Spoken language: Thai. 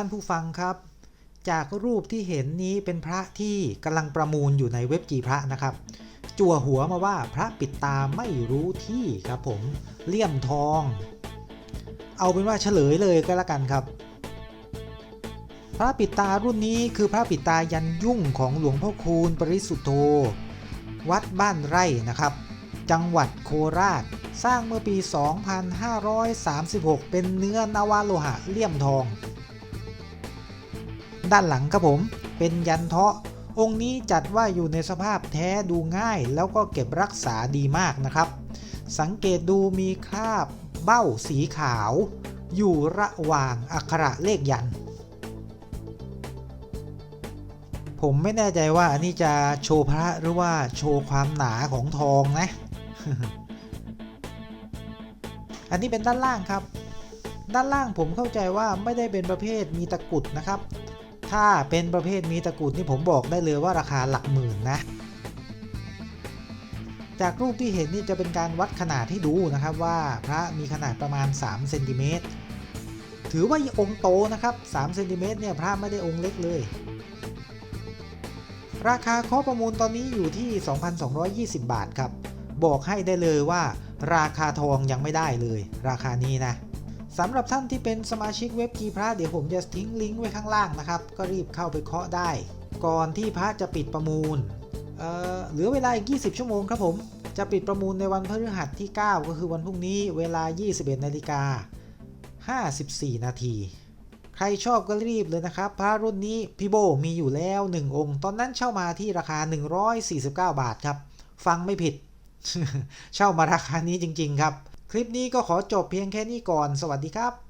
ท่านผู้ฟังครับ จากรูปที่เห็นนี้เป็นพระที่กำลังประมูลอยู่ในเว็บจีพระนะครับ จั่วหัวมาว่าพระปิดตาไม่รู้ที่ครับผมเลี่ยมทอง เอาเป็นว่าเฉลยเลยก็แล้วกันครับ พระปิดตารุ่นนี้คือพระปิดตายันยุ่งของหลวงพ่อคูณปริสุทธโธวัดบ้านไร่นะครับ จังหวัดโคราชสร้างเมื่อปี 2536 เป็นเนื้อนวาโลหะเลี่ยมทอง ด้านหลังครับผมเป็นยันเทาะ องค์นี้จัดว่าอยู่ในสภาพแท้ดูง่าย แล้วก็เก็บรักษาดีมากนะครับ สังเกตดูมีคราบเบ้าสีขาว อยู่ระหว่างอักขระเลขยัน ผมไม่แน่ใจว่าอันนี้จะโชว์พระหรือว่าโชว์ความหนาของทองนะ อันนี้เป็นด้านล่างครับด้านล่างผมเข้าใจว่าไม่ได้เป็นประเภทมีตะกุดนะครับ ถ้าเป็นประเภทมีตะกรุดนี่ผมบอกได้เลยว่าราคาหลักหมื่นนะ จากรูปที่เห็นนี่จะเป็นการวัดขนาดให้ดูนะครับว่าพระมีขนาดประมาณ3เซนติเมตรถือว่าองค์โตนะครับ3เซนติเมตรเนี่ยพระไม่ได้องค์เล็กเลย ราคาข้อประมูลตอนนี้อยู่ที่ 2,220 บาทครับ บอกให้ได้เลยว่า ราคาทองยังไม่ได้เลย ราคานี้นะ สำหรับท่านที่เป็นสมาชิกเว็บกีพระเดี๋ยวผมจะทิ้งลิงก์ไว้ข้างล่างนะครับ ก็รีบเข้าไปเคาะได้ ก่อนที่พระจะปิดประมูลเอ่อเหลือเวลาอีก 20 ชั่วโมงครับผม จะปิดประมูลในวันพฤหัสที่ 9 ก็คือวันพรุ่งนี้เวลา 21นาฬิกา54 นาทีใครชอบก็รีบเลยนะครับ พระรุ่นนี้พี่โบมีอยู่แล้ว 1 องค์ ตอนนั้นเช่ามาที่ราคา 149 บาทครับ ฟังไม่ผิด เช่ามาราคานี้จริง ๆ ครับ คลิปนี้ก็ขอจบเพียงแค่นี้ก่อน สวัสดีครับ